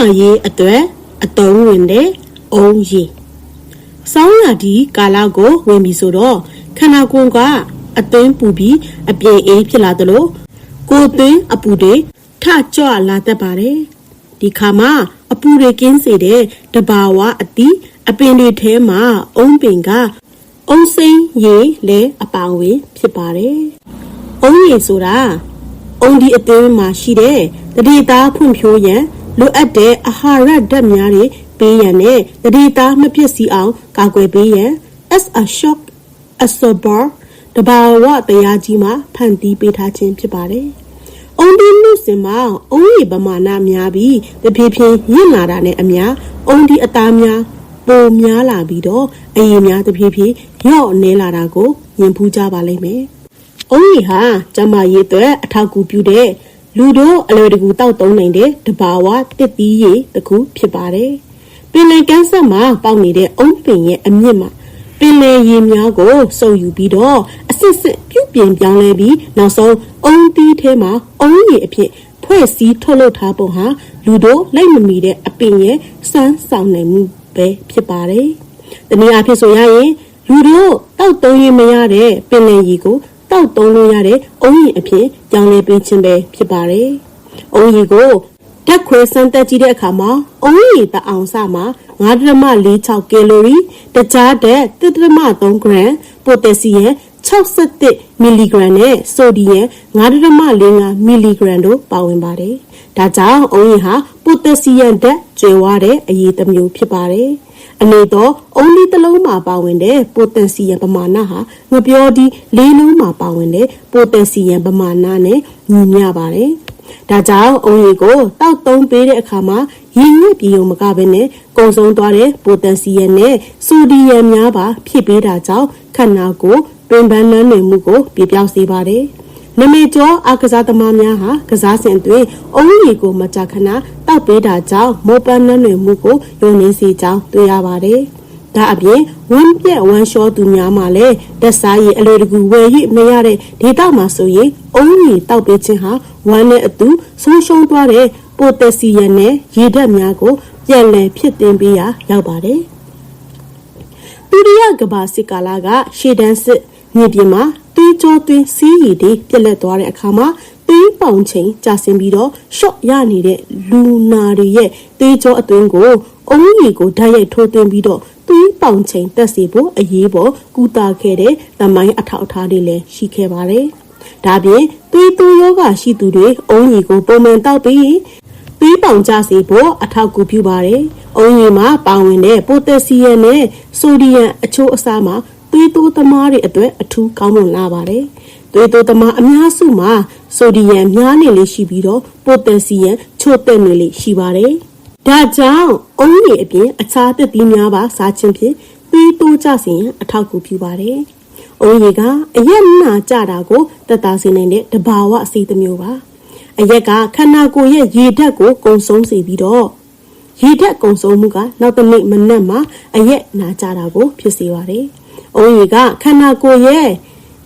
မာရေးအတွက်အသုံးဝင်တဲ့အုံးရည်စောင်းရာဒီကာလကိုဝင်ပြီဆိုတော့ခန္ဓာကိုယ်ကအသွင်းပူပြီးအပြင်းအေးဖြစ်လာသလိုကိုယ်သွင်းအပူတွေထကြွလာတတ်ပါတယ်ဒီခါမှာအပူတွေကင်းစေတဲ့တဘာဝအသီးအပင်တွေထဲမှာအုံးပင်ကအုံးစိမ့်ရည်လဲအပောင်ဝင်ဖြစ်ပါတယ်အုံးရည်ဆိုတာအုံးဒီအသွင်းမှာရှိတဲ့တတိသားဖွံ့ဖြိုးရန် လိုအပ်တဲ့အဟာရဓာတ်များတွေပေးရန်နဲ့တတိသားမဖြစ်စီအောင်ကာကွယ်ပေးရန် as a shock absorber တဘာဝတရားကြီးမှာဖန်တီးပေးထားခြင်းဖြစ်ပါတယ်။အုံဒီလူစင်မှာအုံရီပမာဏများပြီးတဖြည်းဖြည်းရင့်လာတာနဲ့အမျှအုံဒီအသားများပိုများလာပြီးတော့အရင်များတဖြည်းဖြည်းရော့နေလာတာကိုမြင်ဖူးကြပါလိမ့်မယ်။အုံရီဟာကျမရေးအတွက်အထောက်အကူပြုတဲ့ လူတို့အလွယ်တကူတောက်သုံးနိုင်တဲ့တဘာဝတစ်သီးရည်တစ်ခုဖြစ်ပါတယ်။ပင်လယ်ကမ်းဆက်မှာပေါက်နေတဲ့အုံပင်ရဲ့အမြင့်မှာပင်လယ်ရေများကိုစုပ်ယူပြီးတော့အစစ်စစ်ပြုပြင်ပြောင်းလဲပြီးနောက်ဆုံးအုံသီးထဲမှာအုံရည်အဖြစ်ဖွဲ့စည်းထုတ်လုပ်ထားပုံဟာလူတို့လိုက်မမီတဲ့အပင်ရဲ့စမ်းဆောင်နိုင်မှုပဲဖြစ်ပါတယ်။တနည်းအားဖြင့်ဆိုရရင်လူတို့တောက်သုံးရင်မရတဲ့ပင်လယ်ရေကိုတောက်သုံးလို့ရတဲ့အုံရည်အဖြစ် ပြောင်းလဲပေးခြင်းပဲဖြစ်ပါတယ်။အုံရည်ကိုဓာတ်ခွဲစမ်းသပ်ကြည့်တဲ့အခါမှာအုံရည်တအောင်စမှာ9.46ကီလိုရီတခြားဓာတ်3.3ဂရမ်ပိုတက်ဆီယမ်61မီလီဂရမ်နဲ့ဆိုဒီယမ်9.45မီလီဂရမ်တို့ပါဝင်ပါတယ်။ဒါကြောင့်အုံးရင်ဟာပိုတက်ဆီယမ်ဓာတ်ကျွဲဝတဲ့အရေးတစ်မျိုးဖြစ်ပါတယ်။ အနေတော့အုံးဒီတစ်လုံးမှာပါဝင်တဲ့ပိုတက်ဆီယမ်ပမာဏဟာငပြောဒီလေးလုံးမှာပါဝင်တဲ့ပိုတက်ဆီယမ်ပမာဏနဲ့ညီမျှပါတယ်။ဒါကြောင့်အုံးရီကိုတောက်သုံးပေးတဲ့အခါမှာရင်းညစ်ပြီးုံမကဘဲနဲ့ကုံဆုံးသွားတဲ့ပိုတက်ဆီယမ်နဲ့ဆိုဒီယမ်များပါဖြစ်ပေးတာကြောင့်ခန္ဓာကိုယ်တွင်ပန်းနှံ့နေမှုကိုပြပြောင်းစေပါတယ်။နမေကျော်အကစားသမားများဟာကစားစဉ်အတွင်းအုံးရီကိုမကြခဏ တောက်ပေးတာကြောင့်မောပန်းနှံ့နေမှုကိုယုံနေစေကြောင်းတွေ့ရပါတယ်။ဒါအပြင်ဝမ်းပြက်ဝမ်းလျှောသူများမှလည်းတက်စားရည်အလွယ်တကူဝယ်ရမရတဲ့ဒေတာမှာဆိုရင်အုံးရီတောက်ပေးခြင်းဟာဝမ်းနဲ့အတူဆုံးရှုံးသွားတဲ့ပိုတက်ဆီယမ်နဲ့ရေဓာတ်များကိုပြန်လည်ဖြစ်တင်ပေးရာရောက်ပါတယ်။ဒုတိယကမ္ဘာစစ်ကာလကရှေ့တန်းစစ်မြေပြင်မှာသွေးကြောသွေးစီးရည်တွေပြက်လက်သွားတဲ့အခါမှာ သွေးပေါင်ချိန်ကျဆင်းပြီးတော့ရှော့ရနေတဲ့လူနာတွေရဲ့သွေးကြောအသွင်းကိုအုံးရီကိုဓာတ်ရိုက်ထိုးသွင်းပြီးတော့သွေးပေါင်ချိန်တက်စေဖို့အရေးပေါ်ကူတာခဲ့တဲ့သမိုင်းအထောက်အထားတွေလည်းရှိခဲ့ပါတယ်။ဒါပြင်သွေးတိုးယောဂရှိသူတွေအုံးရီကိုပုံမှန်တောက်ပြီးသွေးပေါင်ကျစေဖို့အထောက်အကူပြုပါတယ်။အုံးရီမှာပါဝင်တဲ့ပိုတက်ဆီယမ်နဲ့ဆိုဒီယမ်အချိုးအစားမှာသွေးတိုးသမားတွေအတွက်အထူးကောင်းမွန်လာပါတယ်။ သွေးတိုးသမားအများစုမှာဆိုဒီယမ်များနေလေးရှိပြီးတော့ပိုတက်ဆီယမ်ချို့တက်နေလေးရှိပါတယ်။ဒါကြောင့်အုံးရီအပြင်အခြားသက်သီးများပါစားခြင်းဖြင့်သွေးတိုးကျစေရန်အထောက်အကူပြုပါတယ်။အုံးရီကအရက်နာကြတာကိုတက်တာစေနိုင်တဲ့တဘာဝအစီတစ်မျိုးပါ။အရက်ကခန္ဓာကိုယ်ရဲ့ရေဓာတ်ကိုကုံဆုံးစေပြီးတော့ရေဓာတ်ကုံဆုံးမှုကနောက်တစ်နေ့မနက်မှာအရက်နာကြတာကိုဖြစ်စေပါတယ်။အုံးရီကခန္ဓာကိုယ်ရဲ့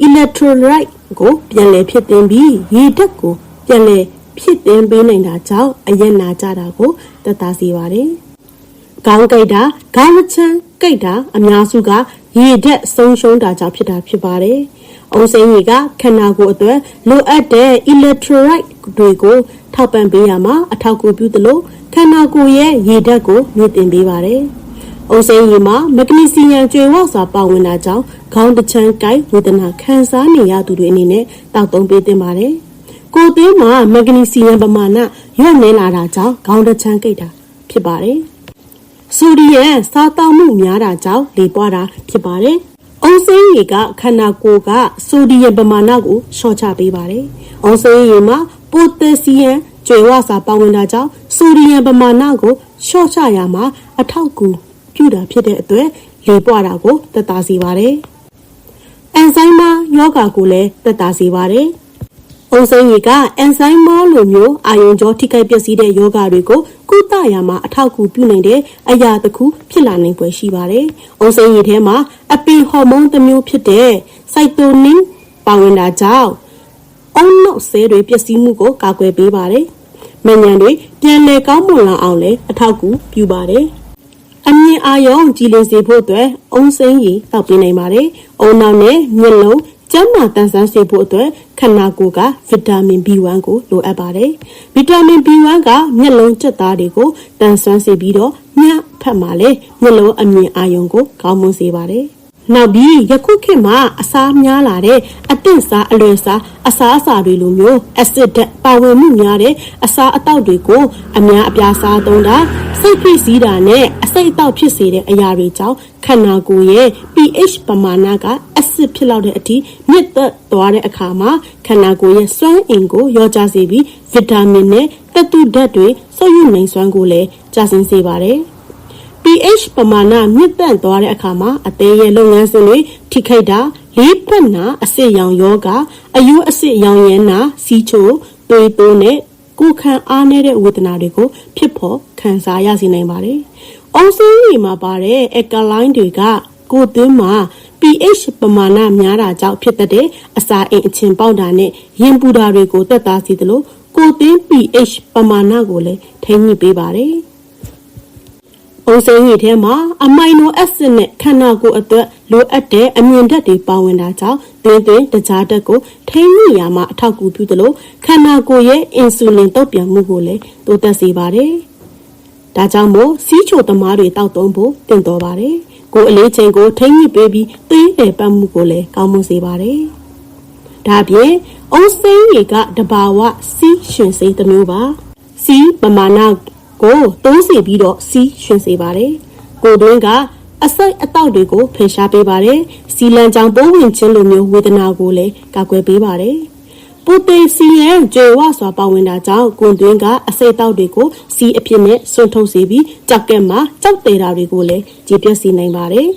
electrolyte ကိုပြန်လည်ဖြစ်တင်ပြီးရေဓာတ်ကိုပြန်လည်ဖြစ်တင်ပေးနိုင်တာကြောင့်အရက်နာကြတာကိုတက်တာစေပါတယ်။ခေါင်းကိတ်တာခေါင်းမချမ်းကိတ်တာအများစုကရေဓာတ်ဆုံးရှုံးတာကြောင့်ဖြစ်တာဖြစ်ပါတယ်။အုံစိမ်းကြီးကခန္ဓာကိုယ်အတွက်လိုအပ်တဲ့ electrolyte တွေကိုထောက်ပံ့ပေးရမှာအထောက်အကူပြုသလိုခန္ဓာကိုယ်ရဲ့ရေဓာတ်ကိုမြင့်တင်ပေးပါတယ်။ အုံစိမ်းကြီးမှာမဂနီဆီယမ်ကျွေဝစွာပါဝင်တာကြောင့်ခေါင်းတစ်ချမ်းကိုက်ဝေဒနာခံစားနေရသူတွေအနေနဲ့တောက်သုံးပေးသင့်ပါတယ်။ကိုယ်သွေးမှာမဂနီဆီယမ်ပမာဏညွတ်နေလာတာကြောင့်ခေါင်းတစ်ချမ်းကိတ်တာဖြစ်ပါတယ်။ဆိုဒီယမ်စားတောက်မှုများတာကြောင့်လေပွားတာဖြစ်ပါတယ်။အုံစိမ်းရည်ကခန္ဓာကိုယ်ကဆိုဒီယမ်ပမာဏကိုလျှော့ချပေးပါတယ်။အုံစိမ်းရည်မှာပိုတက်ဆီယမ်ကျွေဝစာပါဝင်တာကြောင့်ဆိုဒီယမ်ပမာဏကိုလျှော့ချရမှာအထောက်အကူ ပြုတာဖြစ်တဲ့အတွက်လေပွားတာကိုသက်သာစေပါတယ်။အန်ဇိုင်းမာယောဂါကိုလည်းသက်သာစေပါတယ်။အုံစိမ်းရည်ကအန်ဇိုင်းမာလိုမျိုးအာယုံကြောထိခိုက်ပျက်စီးတဲ့ယောဂါတွေကိုကုသရာမှာအထောက်အကူပြုနိုင်တဲ့အရာတစ်ခုဖြစ်လာနိုင်ပွဲရှိပါတယ်။အုံစိမ်းရည်ထဲမှာအပီဟော်မုန်းတစ်မျိုးဖြစ်တဲ့စိုက်တိုနင်းပါဝင်တာကြောင့်အုံနောက်ဆဲတွေပျက်စီးမှုကိုကာကွယ်ပေးပါတယ်။မဉဏ်တွေတပြန်လည်ကောင်းမွန်လာအောင်လည်းအထောက်အကူပြုပါတယ်။အမြ င်အာရုံကြည်လင်စေဖို့အတွက်အုံစိမ်းရည်တောက်ပေးနိုင်ပါတယ်။အုံနောက်နဲ့မျက်လုံးကျန်းမာတန်ဆန်းစေဖို့အတွက်ခန္ဓာကိုယ်ကဗီတာမင် B1 ကိုလိုအပ်ပါတယ်။ဗီတာမင် B1 ကမျက်လုံးကြက်သားတွေကိုတန်ဆန်းစေပြီးတော့ညဖက်မှာလည်းမျက်လုံးအမြင်အာရုံကိုကောင်းမွန်စေပါတယ်။ နောက်ပြီးယခုခေတ်မှာအစားများလာတဲ့အသင့်စားအလွယ်စားအစားအစာတွေလိုမျိုးအဆစ်ဓာတ်ပါဝင်မှုများတဲ့အစားအသောက်တွေကိုအများအပြားစားသုံးတာစိတ်ဖိစီးတာနဲ့အစိတ်အသောက်ဖြစ်စေတဲ့အရာတွေကြောင့်ခန္ဓာကိုယ်ရဲ့ pH ပမာဏကအဆစ်ဖြစ်လောက်တဲ့အထိမြင့်တက်သွားတဲ့အခါမှာခန္ဓာကိုယ်ရဲ့စွမ်းအင်ကိုရောကြစေပြီးဗီတာမင်နဲ့သတ္တုဓာတ်တွေဆုပ်ယူနိုင်စွမ်းကိုလည်းကျဆင်းစေပါတယ်။ pH ပမာဏမြင့်တက်သွားတဲ့အခါမှာအသေးရဲ့လုပ်ငန်းစဉ်တွေထိခိုက်တာလေးဖက်နာအဆစ်ရောင်ယောဂအယိုးအဆစ်ရောင်ရမ်းနာစီးချိုသွေးတိုးနဲ့ကိုယ်ခံအားနည်းတဲ့ဝေဒနာတွေကိုဖြစ်ပေါ်ခံစားရစေနိုင်ပါတယ်။အောင်စင်းကြီးမှာပါတဲ့ alkaline တွေကကိုယ်သွင်းမှာ pH ပမာဏများတာကြောင့်ဖြစ်တဲ့အစာအိမ်အချင်းပေါက်တာနဲ့ရင်ပူတာတွေကိုတက်သားစေသလိုကိုယ်သွင်း pH ပမာဏကိုလည်းထိန်းညှိပေးပါတယ်။။ အုံစိမ်းရည်ထဲမှာအမိုင်နိုအက်ဆစ်နဲ့ခန္ဓာကိုယ်အတွက်လိုအပ်တဲ့အမြင်ဓာတ်တွေပါဝင်တာကြောင့်သွင်းသွင်းတကြားဓာတ်ကိုထိန်းညှိရမှာအထောက်အကူပြုသလိုခန္ဓာကိုယ်ရဲ့အင်ဆူလင်တုတ်ပြန်မှုကိုလည်းတိုးတက်စေပါတယ်။ဒါကြောင့်မို့စီးချိုသမားတွေတောက်သုံးဖို့တင်တော်ပါတယ်။ကိုယ်အလေးချိန်ကိုထိန်းညှိပေးပြီးသွေးတယ်ပတ်မှုကိုလည်းကောင်းမွန်စေပါတယ်။ဒါပြင်အုံစိမ်းရည်ကတဘာဝစီးရှင်စိမ်းတစ်မျိုးပါ။စီးပမာဏ ကိုတိုးစီပြီးတော့စီးရှင်စေပါတယ်။ကိုတွင်းကအစိတ်အတောက်တွေကိုဖယ်ရှားပေးပါတယ်။စီလန်ကြောင်ပိုးဝင်ခြင်းလိုမျိုးဝေဒနာကိုလည်းကာကွယ်ပေးပါတယ်။ပူတေစီယန်ကျေဝစွာပါဝင်တာကြောင့်ကိုတွင်းကအစိတ်တောက်တွေကိုစီအဖြစ်နဲ့ဆွန့်ထုတ်စေပြီးကြောက်ကက်မှာကြောက်သေးတာတွေကိုလည်းကြည်ပြတ်စေနိုင်ပါတယ်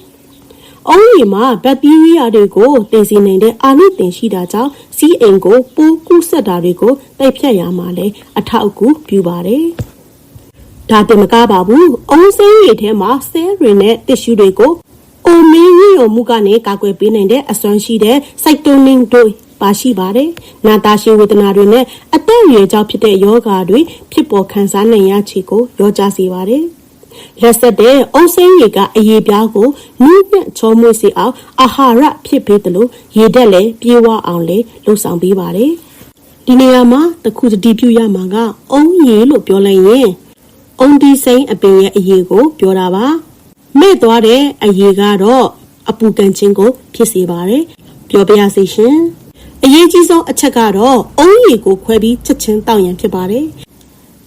။အုံးရီမှာဘက်တီးရီးယားတွေကိုတင်စီနိုင်တဲ့အာနိသင်ရှိတာကြောင့်စီးအိမ်ကိုပိုးကူးဆက်တာတွေကိုတိုက်ဖြတ်ရမှာလည်းအထောက်အကူပြုပါတယ်။ ဒါတင်မကပါဘူးအုံးစိမ်းရည်ထဲမှာဆဲတွေနဲ့တစ်ရှူတွေကိုအိုမင်းညိုမှုကနေကာကွယ်ပေးနိုင်တဲ့အစွမ်းရှိတဲ့စိုက်တိုနင်းတို့ပါရှိပါတယ်။နာတာရှည်ဝေဒနာတွေနဲ့အသက်အရွယ်ကြောင့်ဖြစ်တဲ့ယောဂါတွေဖြစ်ပေါ်ခံစားနိုင်ရချေကိုရောကြစေပါတယ်။လက်ဆက်တဲ့အုံစိမ်းရည်ကအရေးပြားကိုနူးညံ့ချောမွေ့စေအောင်အာဟာရဖြစ်ပေးတယ်လို့ရေဓာတ်လည်းပြေဝအောင်လည်းလှုပ်ဆောင်ပေးပါတယ်။ဒီနေရာမှာတခုတတိပြုရမှာကအုံရည်လို့ပြောလိုက်ရင် အုံဒီစိန်အပင်ရဲ့အရေးကို ပြောတာပါမဲ့သွားတဲ့အရေးကတော့အပူကန်ခြင်းကို ဖြစ်စေပါတယ်ပြောပြရစီရှင်အရေးကြီးဆုံးအချက်ကတော့အုံရည်ကိုခွဲပြီးချက်ချင်းတောက်ရန်ဖြစ်ပါတယ်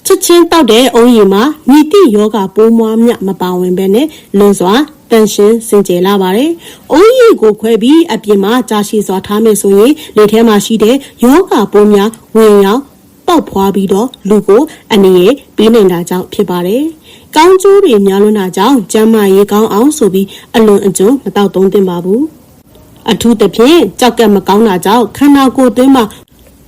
ချက်ချင်းတောက်တဲ့အုံရည်မှာညီတိယောဂပိုးမွားမြမပါဝင်ပဲနဲ့လွန်စွာတန်ရှင်းစင်ကြယ်လာပါတယ်။အုံးရည်ကိုခွဲပြီးအပြင်မှာကြာရှည်စွာထားမယ်ဆိုရင်လေထဲမှာရှိတဲ့ယောဂပိုးများဝင်ရောက် ပေါက်ဖွာပြီးတော့လူကိုအနေရပေးနိုင်တာကြောင့်ဖြစ်ပါတယ်။ကောင်းကျိုးတွေများလွန်းတာကြောင့်ကျန်းမာရေးကောင်းအောင်ဆိုပြီးအလွန်အကျွံမတောက်သုံးသင့်ပါဘူး။အထူးသဖြင့်ကြောက်ကမကောင်းတာကြောင့်ခန္ဓာကိုယ်သွင်းမှာ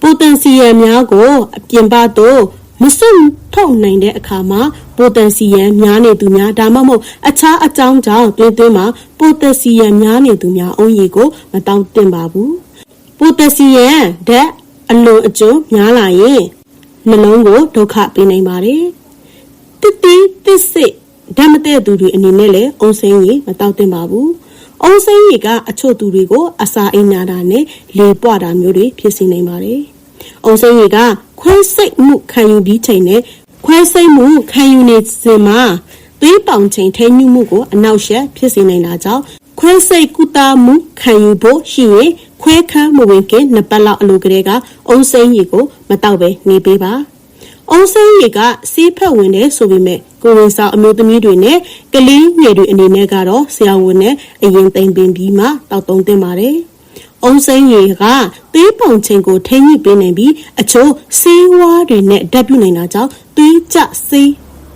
ပိုတန်စီယမ်များကိုအပြင်ပသို့မစွန့်ထုတ်နိုင်တဲ့အခါမှာပိုတန်စီယမ်များနေသူများဒါမှမဟုတ်အခြားအကြောင်းကြောင့်တွင်းသွင်းမှာပိုတန်စီယမ်များနေသူများအုံးရည်ကိုမတောက်သင့်ပါဘူး။ပိုတန်စီယမ်ဓာတ် အလွန်အကျွံများလာရင်နှလုံးကိုဒုက္ခပေးနိုင်ပါတယ်။တစ်တီးတစ်စိတ်ဓာတ်မတဲ့သူတွေအနေနဲ့လည်းအုံစိမ်းရည်မတောက်သင့်ပါဘူး။အုံစိမ်းရည်ကအချို့သူတွေကိုအစာအိမ်နာတာနဲ့လေပွားတာမျိုးတွေဖြစ်စေနိုင်ပါတယ်။အုံစိမ်းရည်ကခွဲစိတ်မှုခံယူပြီးချိန်နဲ့ခွဲစိတ်မှုခံယူနေစဉ်မှာသွေးပေါင်ချိန်ထိညှိမှုကိုအနောက်ရှက်ဖြစ်စေနိုင်တာကြောင့်ခွဲစိတ်ကုသမှုခံယူဖို့ရှိရင် ခွဲခန်းမဝင်ခင်နှစ်ပတ်လောက်အလိုကလေးကအုံစိမ်းရည်ကိုမတောက်ပဲနေပေးပါအုံစိမ်းရည်ကစီးဖက်ဝင်တယ်ဆိုပေမဲ့ကိုဝင်ဆောင်အမျိုးသမီးတွေနဲ့ကလေးငယ်တွေအနေနဲ့ကတော့ဆရာဝန်နဲ့အရင်သိမ့်ပင်ပြီးမှတောက်သုံးသင့်ပါတယ်အုံစိမ်းရည်ကသေးပုံချိန်ကိုထိမ့်ညှိပေးနိုင်ပြီးအချို့ဆေးဝါးတွေနဲ့ဓာတ်ပြုနိုင်တာကြောင့်သွေးကြဆေး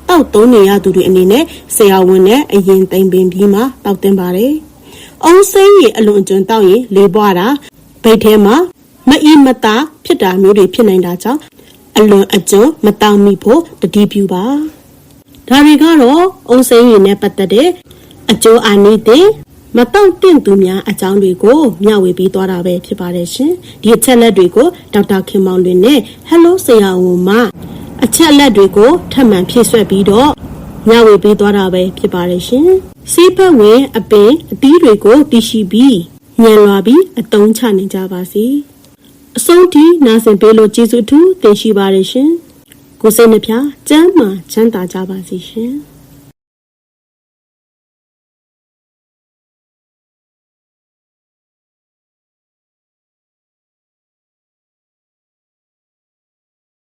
တောက်သုံးနေရသူတွေအနေနဲ့ဆရာဝန်နဲ့အရင်သိမ့်ပင်ပြီးမှတောက်သင့်ပါတယ် အုံစိမ်းရည်အလွန်ကျွန်းတောက်ရင်လေပွားတာဗိတ်ထဲမှာမအီမတာဖြစ်တာမျိုးတွေဖြစ်နိုင်တာကြောင့်အလွန်အကျွန်းမတောက်မိဖို့တတိပြုပါဒါတွေကတော့အုံစိမ်းရည်နဲ့ပတ်သက်တဲ့အကျိုးအာနိသင်မတောင့်တင့်သူများအကြောင်းတွေကိုမျှဝေပေးသွားတာပဲဖြစ်ပါတယ်ရှင်ဒီအချက်လက်တွေကိုဒေါက်တာခင်မောင်လွင်နဲ့ Hello ဆရာဝန်မအချက်အလက်တွေကိုထပ်မံဖြည့်ဆွက်ပြီးတော့ ညဝေပေးသွားတာပဲဖြစ်ပါတယ်ရှင်။ဆေးဘက်ဝင်အပင်အသီးတွေကိုတည်ရှိပြီးညံလွာပြီးအတုံးချနေကြပါစေ။အဆုံးထိနားဆင်ပေးလို့ကျေးဇူးအထူးတင်ရှိပါတယ်ရှင်။ကိုယ်စိတ်နှပြချမ်းမှချမ်းသာကြပါစေရှင်။